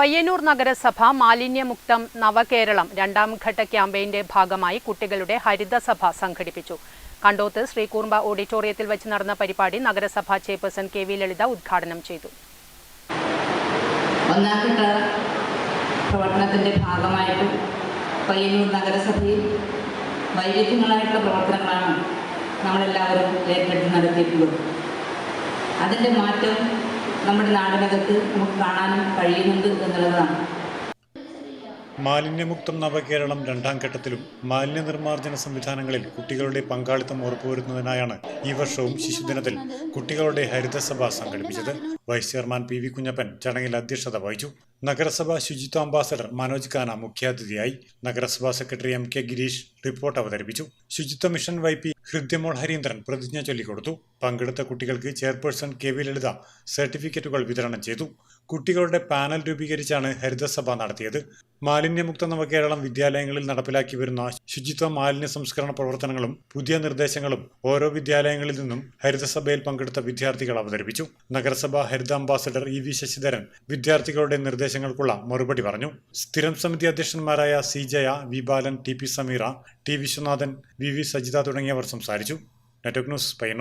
പയ്യന്നൂർ നഗരസഭ മാലിന്യമുക്തം നവകേരളം രണ്ടാം ഘട്ട ക്യാമ്പയിന്റെ ഭാഗമായി കുട്ടികളുടെ ഹരിതസഭ സംഘടിപ്പിച്ചു. കണ്ടോത്ത് ശ്രീകൂർമ്പ ഓഡിറ്റോറിയത്തിൽ വെച്ച് നടന്ന പരിപാടി നഗരസഭാ ചെയർപേഴ്സൺ കെ വി ലളിത ഉദ്ഘാടനം ചെയ്തു. ഒന്നാംഘട്ട പ്രവർത്തനത്തിന്റെ ഭാഗമായിട്ട് പയ്യന്നൂർ നഗരസഭയിൽ വൈവിധ്യങ്ങളായിട്ടുള്ള പ്രവർത്തനങ്ങളാണ് നമ്മളെല്ലാവരും ഏറ്റെടുത്ത് നടത്തിയിട്ടുള്ളത്. അതിന്റെ മാറ്റം നമ്മുടെ നാടിനകത്ത് നമുക്ക് കാണാനും കഴിയുന്നുണ്ട് എന്നുള്ളതാണ്. മാലിന്യമുക്തം നവകേരളം രണ്ടാം ഘട്ടത്തിലും മാലിന്യ നിർമ്മാർജന സംവിധാനങ്ങളിൽ കുട്ടികളുടെ പങ്കാളിത്തം ഉറപ്പുവരുത്തുന്നതിനായാണ് ഈ വർഷവും ശിശുദിനത്തിൽ കുട്ടികളുടെ ഹരിതസഭ സംഘടിപ്പിച്ചത്. Vice chairman P V Kunhappan ചടങ്ങിൽ അധ്യക്ഷത വഹിച്ചു. നഗരസഭാ ശുചിത്വ അംബാസഡർ മനോജ് ഖാന മുഖ്യാതിഥിയായി നഗരസഭാ secretary M K Girish report അവതരിപ്പിച്ചു. Suchitwa mission Y P Hridyamol Harindran പ്രതിജ്ഞ ചൊല്ലിക്കൊടുത്തു. പങ്കെടുത്ത കുട്ടികൾക്ക് ചെയർപേഴ്സൺ കെ വി ലളിത സർട്ടിഫിക്കറ്റുകൾ വിതരണം ചെയ്തു. കുട്ടികളുടെ പാനൽ രൂപീകരിച്ചാണ് ഹരിതസഭ നടത്തിയത്. മാലിന്യമുക്ത നവകേരളം വിദ്യാലയങ്ങളിൽ നടപ്പിലാക്കി വരുന്ന ശുചിത്വ മാലിന്യ സംസ്കരണ പ്രവർത്തനങ്ങളും പുതിയ നിർദ്ദേശങ്ങളും ഓരോ വിദ്യാലയങ്ങളിൽ നിന്നും ഹരിതസഭയിൽ പങ്കെടുത്ത വിദ്യാർത്ഥികൾ അവതരിപ്പിച്ചു. നഗരസഭ ഹരിത അംബാസഡർ ഇ വി ശശിധരൻ വിദ്യാർത്ഥികളുടെ നിർദ്ദേശങ്ങൾക്കുള്ള മറുപടി പറഞ്ഞു. സ്ഥിരം സമിതി അധ്യക്ഷന്മാരായ C Jaya V Balan T P Sameera T Viswanathan V V Sajitha തുടങ്ങിയവർ സംസാരിച്ചു. Network news Payyanur.